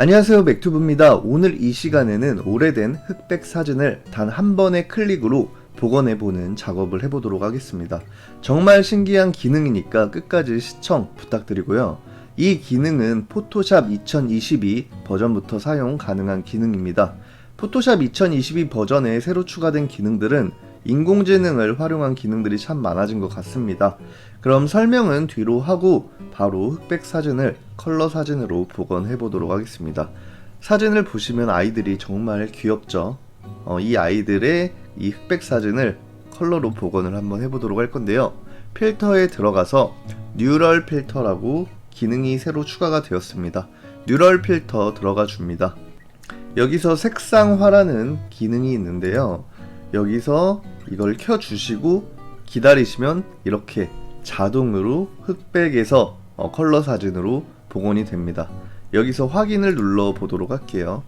안녕하세요 맥튜브입니다. 오늘 이 시간에는 오래된 흑백 사진을 단 한 번의 클릭으로 복원해보는 작업을 해보도록 하겠습니다. 정말 신기한 기능이니까 끝까지 시청 부탁드리고요. 이 기능은 포토샵 2022 버전부터 사용 가능한 기능입니다. 포토샵 2022 버전에 새로 추가된 기능들은 인공지능을 활용한 기능들이 참 많아진 것 같습니다. 그럼 설명은 뒤로 하고 바로 흑백 사진을 컬러 사진으로 복원해 보도록 하겠습니다. 사진을 보시면 아이들이 정말 귀엽죠. 어, 이 아이들의 이 흑백 사진을 컬러로 복원을 한번 해보도록 할 건데요. 필터에 들어가서 뉴럴 필터라고 기능이 새로 추가가 되었습니다. 뉴럴 필터 들어가 줍니다. 여기서 색상화라는 기능이 있는데요. 여기서 이걸 켜주시고 기다리시면 이렇게 자동으로 흑백에서 어, 컬러 사진으로 복원이 됩니다. 여기서 확인을 눌러 보도록 할게요.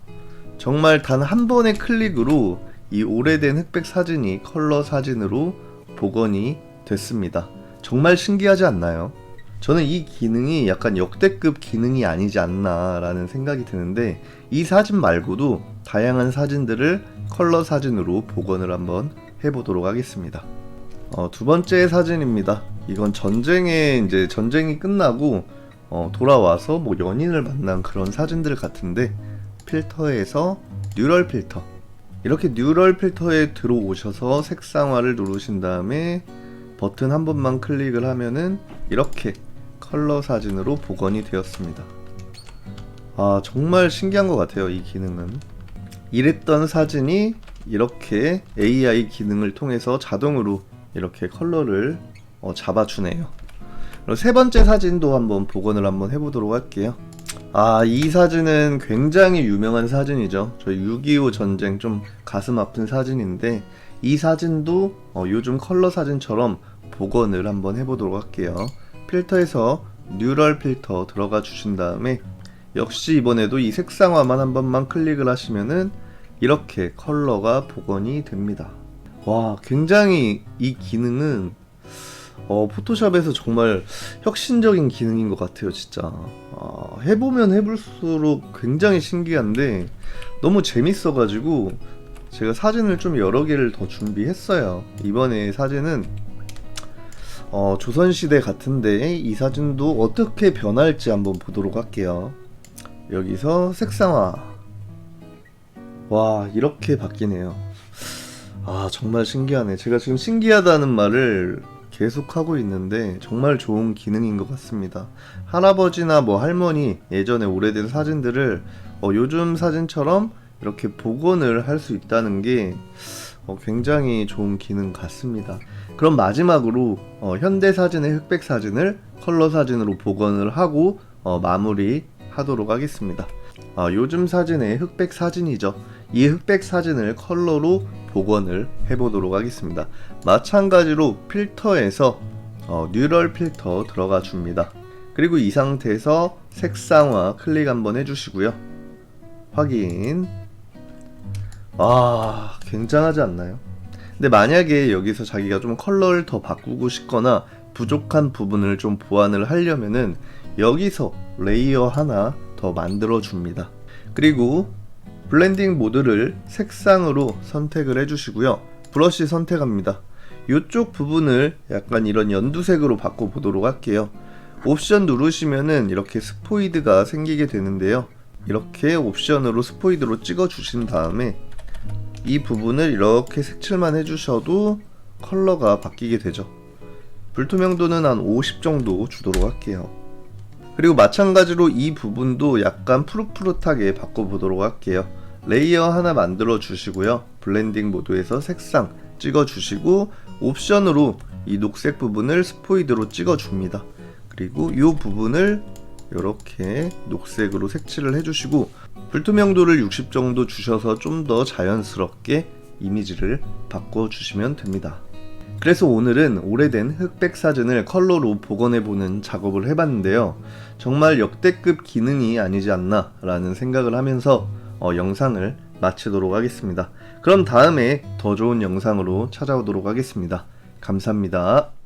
정말 단 한 번의 클릭으로 이 오래된 흑백 사진이 컬러 사진으로 복원이 됐습니다. 정말 신기하지 않나요? 저는 이 기능이 약간 역대급 기능이 아니지 않나라는 생각이 드는데 이 사진 말고도 다양한 사진들을 컬러 사진으로 복원을 한번 해보도록 하겠습니다. 어, 두 번째 사진입니다. 이건 전쟁에 이제 전쟁이 끝나고 어, 돌아와서 뭐 연인을 만난 그런 사진들 같은데 필터에서 뉴럴 필터 이렇게 뉴럴 필터에 들어오셔서 색상화를 누르신 다음에 버튼 한 번만 클릭을 하면은 이렇게 컬러 사진으로 복원이 되었습니다. 아 정말 신기한 것 같아요 이 기능은 이랬던 사진이 이렇게 AI 기능을 통해서 자동으로 이렇게 컬러를 어, 잡아주네요. 세 번째 사진도 한번 복원을 한번 해보도록 할게요. 아, 이 사진은 굉장히 유명한 사진이죠. 저희 6.25 전쟁 좀 가슴 아픈 사진인데, 이 사진도 어, 요즘 컬러 사진처럼 복원을 한번 해보도록 할게요. 필터에서 뉴럴 필터 들어가 주신 다음에, 역시 이번에도 이 색상화만 한 번만 클릭을 하시면은 이렇게 컬러가 복원이 됩니다. 와, 굉장히 이 기능은 어, 포토샵에서 정말 혁신적인 기능인 것 같아요, 진짜. 아, 해보면 해볼수록 굉장히 신기한데 너무 재밌어가지고 제가 사진을 좀 여러 개를 더 준비했어요. 이번에 사진은 어, 조선시대 같은데 이 사진도 어떻게 변할지 한번 보도록 할게요. 여기서 색상화. 와, 이렇게 바뀌네요. 아, 정말 신기하네. 제가 지금 신기하다는 말을 계속 하고 있는데 정말 좋은 기능인 것 같습니다. 할아버지나 뭐 할머니 예전에 오래된 사진들을 어, 요즘 사진처럼 이렇게 복원을 할 수 있다는 게 어, 굉장히 좋은 기능 같습니다. 그럼 마지막으로 어, 현대 사진의 흑백 사진을 컬러 사진으로 복원을 하고 어, 마무리 하도록 하겠습니다. 아, 요즘 사진의 흑백 사진이죠. 이 흑백 사진을 컬러로 복원을 해보도록 하겠습니다. 마찬가지로 필터에서 어, 뉴럴 필터 들어가 줍니다. 그리고 이 상태에서 색상화 클릭 한번 해주시고요. 확인. 아, 굉장하지 않나요? 근데 만약에 여기서 자기가 좀 컬러를 더 바꾸고 싶거나 부족한 부분을 좀 보완을 하려면은 여기서 레이어 하나 더 만들어 줍니다. 그리고 블렌딩 모드를 색상으로 선택을 해주시고요. 브러쉬 선택합니다. 이쪽 부분을 약간 이런 연두색으로 바꿔보도록 할게요. 옵션 누르시면은 이렇게 스포이드가 생기게 되는데요. 이렇게 옵션으로 스포이드로 찍어 주신 다음에 이 부분을 이렇게 색칠만 해주셔도 컬러가 바뀌게 되죠. 불투명도는 한 50 정도 주도록 할게요. 그리고 마찬가지로 이 부분도 약간 푸릇푸릇하게 바꿔보도록 할게요. 레이어 하나 만들어 주시고요. 블렌딩 모드에서 색상 찍어 주시고 옵션으로 이 녹색 부분을 스포이드로 찍어 줍니다. 그리고 이 부분을 이렇게 녹색으로 색칠을 해주시고 불투명도를 60 정도 주셔서 좀 더 자연스럽게 이미지를 바꿔주시면 됩니다. 그래서 오늘은 오래된 흑백 사진을 컬러로 복원해보는 작업을 해봤는데요. 정말 역대급 기능이 아니지 않나 라는 생각을 하면서 어, 영상을 마치도록 하겠습니다. 그럼 다음에 더 좋은 영상으로 찾아오도록 하겠습니다. 감사합니다.